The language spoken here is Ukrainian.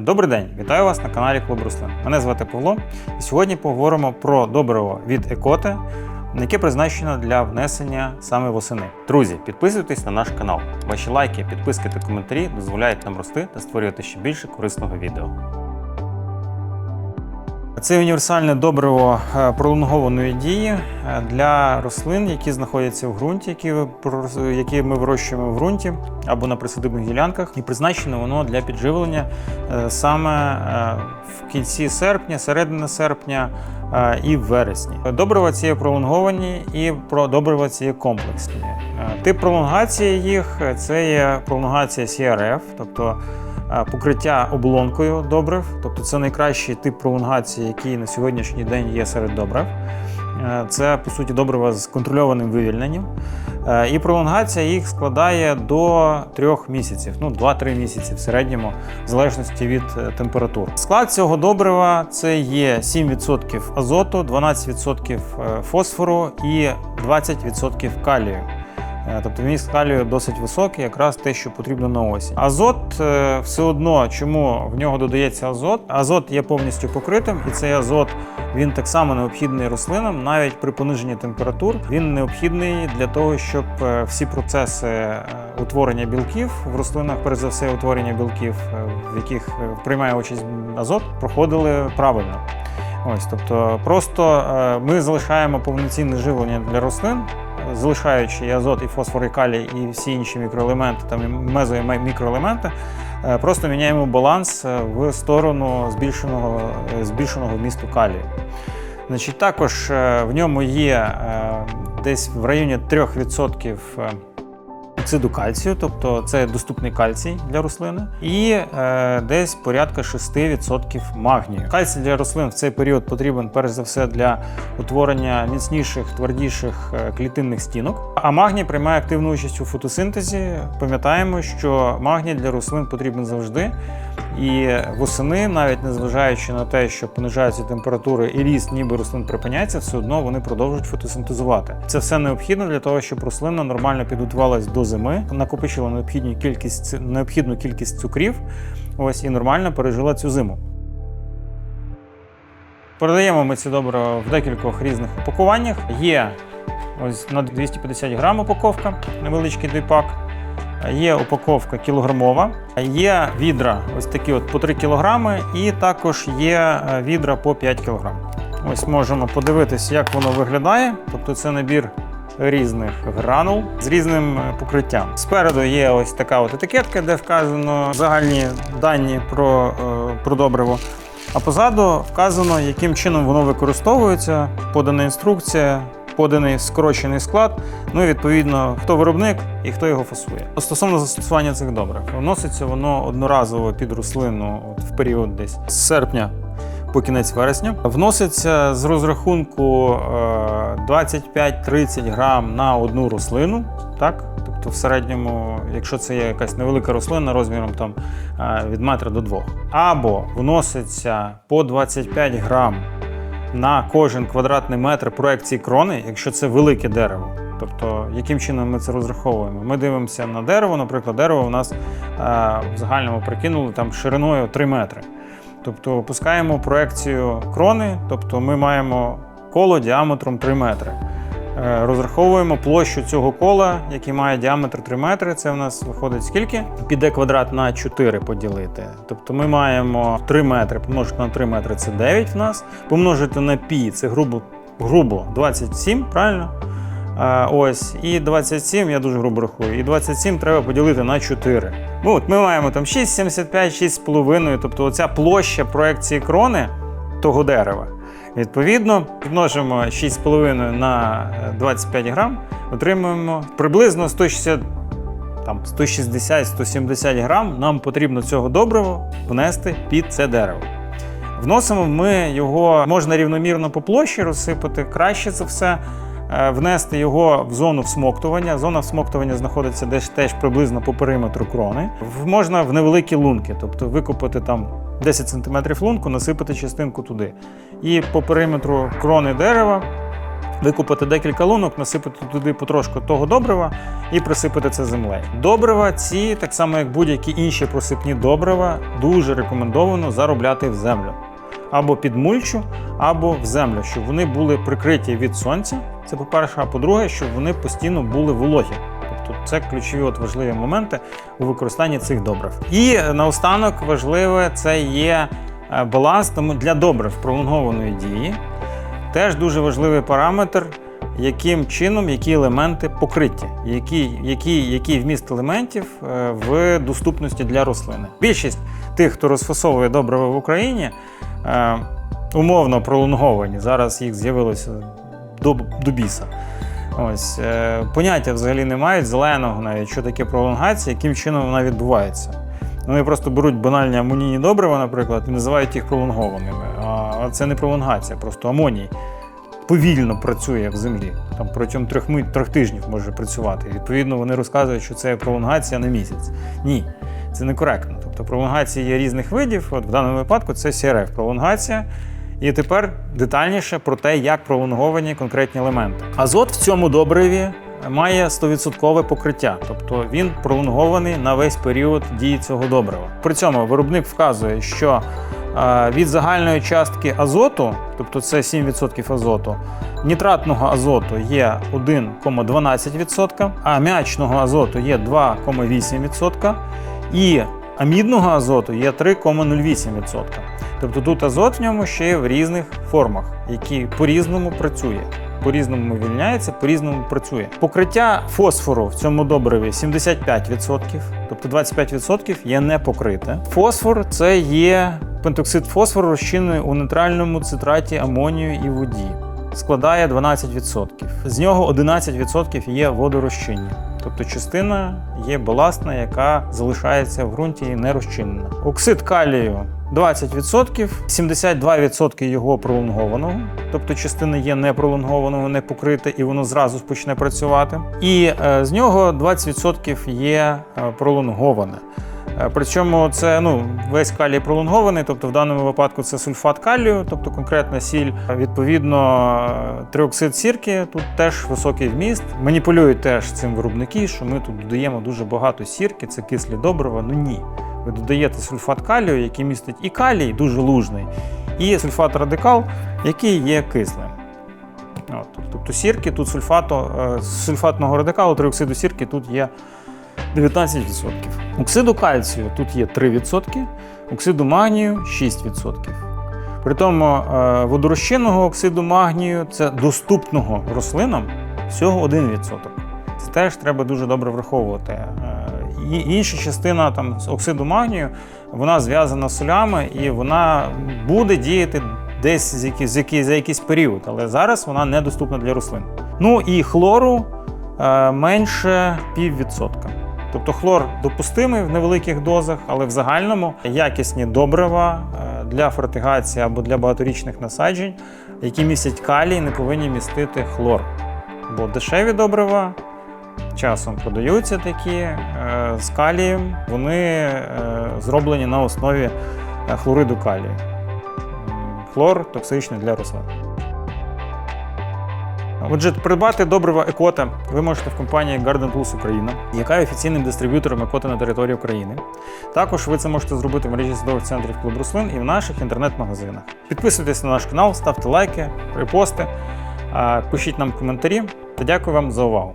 Добрий день, вітаю вас на каналі Клуб Руслин. Мене звати Павло, і сьогодні поговоримо про добриво від Екоте, яке призначено для внесення саме восени. Друзі, підписуйтесь на наш канал. Ваші лайки, підписки та коментарі дозволяють нам рости та створювати ще більше корисного відео. Це універсальне добриво е, пролонгованої дії е, для рослин, які знаходяться в ґрунті, які, які ми вирощуємо в ґрунті або на присадибних ділянках. І призначено воно для підживлення е, саме в кінці серпня, середини серпня і в вересні. Добрива ці є пролонговані і добрива ці є комплексні. Тип пролонгації їх це є пролонгація CRF, тобто покриття оболонкою добрив, тобто це найкращий тип пролонгації, який на сьогоднішній день є серед добрив. Е, Це по суті добрива з контрольованим вивільненням. Е, І пролонгація їх складає до трьох місяців, ну 2-3 місяці в середньому, в залежності від е, температур. Склад цього добрива це є 7% азоту, 12% е, фосфору і 20% калію. Е, Тобто вміст калію досить високий, якраз те, що потрібно на осінь. Азот е, все одно, чому в нього додається азот? Азот є повністю покритим, і цей азот він так само необхідний рослинам, навіть при пониженні температур. Він необхідний для того, щоб е, всі процеси утворення білків в рослинах, перш за все, утворення білків, в яких приймає участь азот, проходили правильно. Ось, тобто, просто ми залишаємо повноцінне живлення для рослин, залишаючи і азот, і фосфор, і калій, і всі інші мікроелементи, там і мезо і мікроелементи, е, просто міняємо баланс е, в сторону збільшеного, е, збільшеного вмісту калію. Значить, також в ньому є десь в районі 3% е, оксиду кальцію, тобто це доступний кальцій для рослини, і е, десь порядка 6% магнію. Кальцій для рослин в цей період потрібен перш за все для утворення міцніших, твердіших е, клітинних стінок. А магній приймає активну участь у фотосинтезі. Пам'ятаємо, що магній для рослин потрібен завжди. І восени, навіть незважаючи на те, що понижаються температури і ріст ніби рослин припиняється, все одно вони продовжують фотосинтезувати. Це все необхідно для того, щоб рослина нормально підготувалась до зими, накопичила необхідну кількість необхідну кількість цукрів, ось і нормально пережила цю зиму. Продаємо ми ці добрива в декількох різних упакуваннях. Є ось на 250 грам упаковка, невеличкий двіпак. Є упаковка кілограмова, є відра ось такі от по 3 кілограми, і також є е, відра по 5 кілограм. Ось можемо подивитися, як воно виглядає. Тобто це набір різних гранул з різним е, покриттям. Спереду є ось така от етикетка, де вказано загальні дані про, е, про добриво. А позаду вказано, яким чином воно використовується, подана інструкція, поданий скорочений склад, ну і відповідно, хто виробник і хто його фасує. Стосовно застосування цих добрив, вноситься воно одноразово під рослину от в період десь з серпня по кінець вересня. Вноситься з розрахунку е, 25-30 грам на одну рослину. Так? Тобто в середньому, якщо це є якась невелика рослина розміром там, е, від метра до двох. Або вноситься по 25 грам на кожен квадратний метр проекції крони, якщо це велике дерево. Тобто, яким чином ми це розраховуємо? Ми дивимося на дерево, наприклад, дерево у нас е, в загальному прикинули там шириною 3 метри. Тобто опускаємо проекцію крони, тобто ми маємо коло діаметром 3 метри. Е, Розраховуємо площу цього кола, який має діаметр 3 метри. Це в нас виходить скільки? Піде квадрат на 4 поділити. Тобто ми маємо 3 метри помножити на 3 метри це 9 в нас. Помножити на пі це грубо, грубо 27, правильно? А, ось, і 27, я дуже грубо рахую, і 27 треба поділити на 4. Ну, от ми маємо там 6,75, 6,5, тобто оця площа проекції крони того дерева. Відповідно, підножимо 6,5 на е, 25 грам, отримуємо приблизно 160, там, 160-170 грам нам потрібно цього добрива внести під це дерево. Вносимо ми його можна рівномірно по площі розсипати, краще це все е, внести його в зону всмоктування. Зона всмоктування знаходиться десь теж приблизно по периметру крони. Можна в невеликі лунки, тобто викопати там 10 см лунку, насипати частинку туди. І по периметру крони дерева Викупити декілька лунок, насипати туди потрошку того добрива і присипати це землею. Добрива ці, так само як будь-які інші просипні добрива, дуже рекомендовано заробляти в землю. Або під мульчу, або в землю, щоб вони були прикриті від сонця. Це по-перше, а по-друге, щоб вони постійно були вологі. Тобто це ключові от важливі моменти у використанні цих добрив. І наостанок важливе це є е, баланс тому для добрив пролонгованої дії. Теж дуже важливий параметр, яким чином які елементи покриті, який, який, який вміст елементів е, в доступності для рослини. Більшість тих, хто розфасовує добрива в Україні, е, умовно пролонговані. Зараз їх з'явилося до, до біса. Ось е, поняття взагалі не мають зеленого навіть що таке пролонгація, яким чином вона відбувається. Вони просто беруть банальні амонійні добрива, наприклад, і називають їх пролонгованими. А це не пролонгація, просто амоній повільно працює в землі. Там протягом трьох, трьох тижнів може працювати. Відповідно, вони розказують, що це пролонгація на місяць. Ні, це некоректно. Тобто пролонгації є різних видів. От в даному випадку це CRF пролонгація. І тепер детальніше про те, як пролонговані конкретні елементи. Азот в цьому добриві має 100% покриття, тобто він пролонгований на весь період дії цього добрива. При цьому виробник вказує, що е, від загальної частки азоту, тобто це 7% азоту, нітратного азоту є 1,12%, аміачного азоту є 2,8% і амідного азоту є 3,08%. Тобто тут азот в ньому ще є в різних формах, які по-різному працює. По-різному вільняється, по-різному працює. Покриття фосфору в цьому добриві 75%, тобто 25% є не покрите. Фосфор це є пентоксид фосфору, розчинений у нейтральному цитраті амонію і воді. Складає 12%. З нього 11% є водорозчинні. Тобто частина є баластна, яка залишається в ґрунті і не розчинена. Оксид калію 20%, 72% його пролонгованого, тобто частина є не пролонгованого, не покрита, і воно зразу почне працювати. І е, з нього 20% є е, пролонговане. Е, Причому це ну, весь калій пролонгований, тобто в даному випадку це сульфат калію, тобто конкретна сіль. Відповідно, е, триоксид сірки тут теж високий вміст. Маніпулюють теж цим виробники, що ми тут додаємо дуже багато сірки, це кислі добрива. Ну ні. Ви додаєте сульфат калію, який містить і калій, дуже лужний, і сульфат радикал, який є кислим. От, тобто сірки тут сульфату, е, сульфатного радикалу, триоксиду сірки тут є 19%. Оксиду кальцію тут є 3%, оксиду магнію 6%. При тому е, водорозчинного оксиду магнію це доступного рослинам всього 1%. Це теж треба дуже добре враховувати. Е, і інша частина там з оксиду магнію вона зв'язана з солями і вона буде діяти десь з який, з який, за якийсь період, але зараз вона недоступна для рослин. Ну і хлору е, менше піввідсотка. Тобто хлор допустимий в невеликих дозах, але в загальному якісні добрива е, для фортигації або для багаторічних насаджень, які містять калій, не повинні містити хлор. Бо дешеві добрива часом продаються такі е, з калієм, вони е, зроблені на основі хлориду калію. Хлор токсичний для рослин. Отже, придбати добрива Екота ви можете в компанії Garden Plus Україна, яка є офіційним дистриб'ютором Екота на території України. Також ви це можете зробити в мережі садових центрів клуб рослин і в наших інтернет-магазинах. Підписуйтесь на наш канал, ставте лайки, репости, пишіть нам коментарі та дякую вам за увагу.